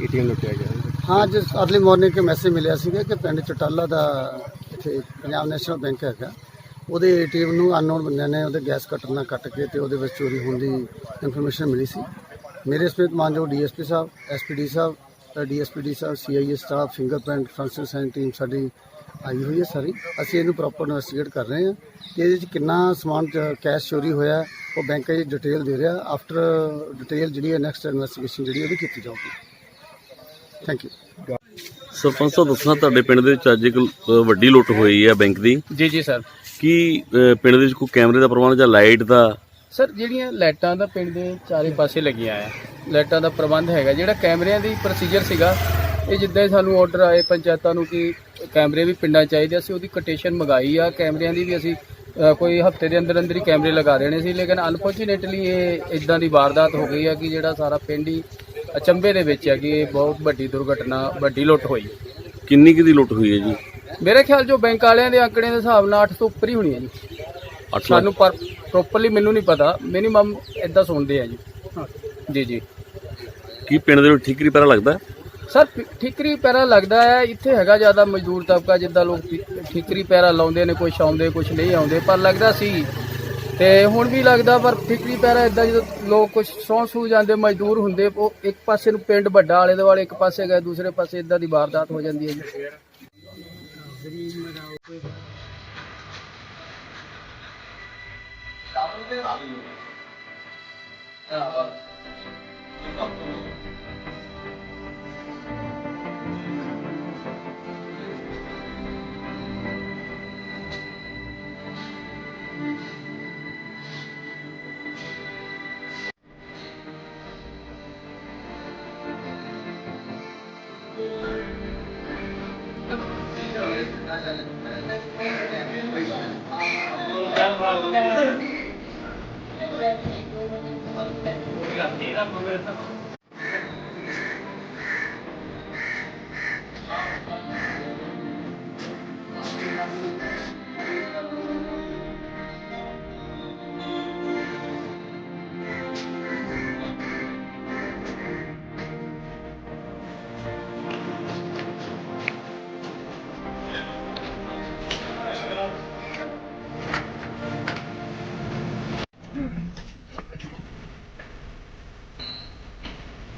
ATM ਲੁੱਟਿਆ ਗਿਆ ਹਾਂ, ਅੱਜ ਅਰਲੀ ਮਾਰਨਿੰਗ ਕੇ ਮੈਸੇਜ ਮਿਲਿਆ ਸੀਗਾ ਕਿ ਪਿੰਡ ਚਟਾਲਾ ਦਾ ਇੱਥੇ ਪੰਜਾਬ ਨੈਸ਼ਨਲ ਬੈਂਕ ਹੈਗਾ। ਉਹਦੇ ਏਟੀਐਮ ਨੂੰ ਅਨਨੋਨ ਬੰਦਿਆਂ ਨੇ ਉਹਦੇ ਗੈਸ ਕਟਰ ਨਾਲ ਕੱਟ ਕੇ ਤੇ ਉਹਦੇ ਵਿੱਚ ਚੋਰੀ ਹੋਣ ਦੀ ਇਨਫੋਰਮੇਸ਼ਨ ਮਿਲੀ ਸੀ। ਮੇਰੇ ਸਮੇਤ ਮਾਨਯੋਗ ਡੀਐਸਪੀ ਸਾਹਿਬ, ਐਸਪੀਡੀ ਸਾਹਿਬ ਡੀਐਸਪੀਡੀ ਸਾਹਿਬ, CIA staff fingerprint forensic science team ਸਾਡੀ ਆਈ ਹੋਈ ਹੈ ਸਾਰੀ। ਅਸੀਂ ਇਹਨੂੰ ਪ੍ਰੋਪਰ ਇਨਵੈਸਟੀਗੇਟ ਕਰ ਰਹੇ ਹਾਂ ਕਿ ਇਹਦੇ ਵਿੱਚ ਕਿੰਨਾ ਸਮਾਨ ਕੈਸ਼ ਚੋਰੀ ਹੋਇਆ, ਉਹ ਬੈਂਕ ਇਹ ਡਿਟੇਲ ਦੇ ਰਿਹਾ। ਆਫਟਰ ਡਿਟੇਲ ਜਿਹੜੀ ਹੈ ਨੈਕਸਟ ਇਨਵੈਸਟੀਗੇਸ਼ਨ ਜਿਹੜੀ ਉਹਦੀ ਕੀਤੀ ਜਾਊਗੀ। ਥੈਂਕ ਯੂ ਸਰਪੰਚ ਸਾਹਿਬ ਦੱਸਣਾ ਤੁਹਾਡੇ ਪਿੰਡ ਦੇ ਵਿੱਚ ਅੱਜ ਇੱਕ ਵੱਡੀ ਲੁੱਟ ਹੋਈ ਹੈ ਬੈਂਕ ਦੀ। ਜੀ ਜੀ ਸਰ ਕੀ ਪਿੰਡ ਦੇ ਵਿੱਚ ਕੋਈ ਕੈਮਰੇ ਦਾ ਪ੍ਰਬੰਧ ਜਾਂ ਲਾਈਟ ਦਾ? ਸਰ ਜਿਹੜੀਆਂ ਲਾਈਟਾਂ ਦਾ ਪਿੰਡ ਦੇ ਚਾਰੇ ਪਾਸੇ ਲੱਗੀਆਂ ਆ ਲਾਈਟਾਂ ਦਾ ਪ੍ਰਬੰਧ ਹੈਗਾ। ਜਿਹੜਾ ਕੈਮਰਿਆਂ ਦੀ ਪ੍ਰੋਸੀਜਰ ਸੀਗਾ ਇਹ ਜਿੱਦਾਂ ਹੀ ਸਾਨੂੰ ਆਰਡਰ ਆਏ ਪੰਚਾਇਤਾਂ ਨੂੰ ਕਿ ਕੈਮਰੇ ਵੀ ਪਿੰਡਾਂ 'ਚ ਚਾਹੀਦੇ ਅਸੀਂ ਉਹਦੀ ਕੋਟੇਸ਼ਨ ਮੰਗਾਈ ਆ। ਕੈਮਰਿਆਂ ਦੀ ਵੀ ਅਸੀਂ ਕੋਈ ਹਫ਼ਤੇ ਦੇ ਅੰਦਰ ਅੰਦਰ ਹੀ ਕੈਮਰੇ ਲਗਾ ਦੇਣੇ ਸੀ ਲੇਕਿਨ ਅਨਫੋਰਚੂਨੇਟਲੀ ਇਹ ਇਦਾਂ ਦੀ ਵਾਰਦਾਤ ਹੋ ਗਈ ਆ ਕਿ ਜਿਹੜਾ ਸਾਰਾ ਪਿੰਡ ਹੀ ਅਚੰਭੇ ਦੇ ਵਿੱਚ ਹੈ ਕਿ ਇਹ ਬਹੁਤ ਵੱਡੀ ਦੁਰਘਟਨਾ ਵੱਡੀ ਲੁੱਟ ਹੋਈ। ਕਿੰਨੀ ਕੁ ਦੀ ਲੁੱਟ ਹੋਈ ਹੈ ਜੀ? ਮੇਰੇ ਖਿਆਲ ਜੋ ਬੈਂਕ ਵਾਲਿਆਂ ਦੇ ਆંકੜੇ ਦੇ ਹਿਸਾਬ ਨਾਲ 8 ਤੋਂ ਉੱਪਰ ਹੀ ਹੋਣੀ ਹੈ ਜੀ। 8 ਲੱਖ। ਸਾਨੂੰ ਪਰ ਪ੍ਰੋਪਰਲੀ ਮੈਨੂੰ ਨਹੀਂ ਪਤਾ। ਮਿਨੀਮਮ ਇਦਾਂ ਸੁਣਦੇ ਆ ਜੀ। ਜੀ ਜੀ। ਕੀ ਪਿੰਡ ਦੇ ਵਿੱਚ ਠੀਕਰੀ ਪੈਰਾ ਲੱਗਦਾ? ਹੈ? ਸਰ ਠੀ- ਠੀਕਰੀ ਪੈਰਾ ਲੱਗਦਾ ਹੈ। ਇੱਥੇ ਹੈਗਾ ਜ਼ਿਆਦਾ ਮਜ਼ਦੂਰ ਤਬਕਾ ਜਿੱਦਾਂ ਲੋਕ ਠੀ- ਠੀਕਰੀ ਪੈਰਾ ਲਾਉਂਦੇ ਨੇ ਕੁਝ ਆਉਂਦੇ ਕੁਝ ਨਹੀਂ ਆਉਂਦੇ। ਪਰ ਲੱਗਦਾ ਸੀ ਤੇ ਹੁਣ ਵੀ ਲੱਗਦਾ ਪਰ ਫਿਕਰੀ ਪੈਰਾ ਇਦਾਂ ਜਦੋਂ ਲੋਕ ਕੁਝ ਸੌਂ ਸੂ ਜਾਂਦੇ, ਮਜ਼ਦੂਰ ਹੁੰਦੇ, ਉਹ ਇੱਕ ਪਾਸੇ ਨੂੰ ਪਿੰਡ ਵੱਡਾ, ਆਲੇ ਦੁਆਲੇ ਇੱਕ ਪਾਸੇ ਗਏ, ਦੂਸਰੇ ਪਾਸੇ ਇਦਾਂ ਦੀ ਵਾਰਦਾਤ ਹੋ ਜਾਂਦੀ ਹੈ ਜੀ। Gracias.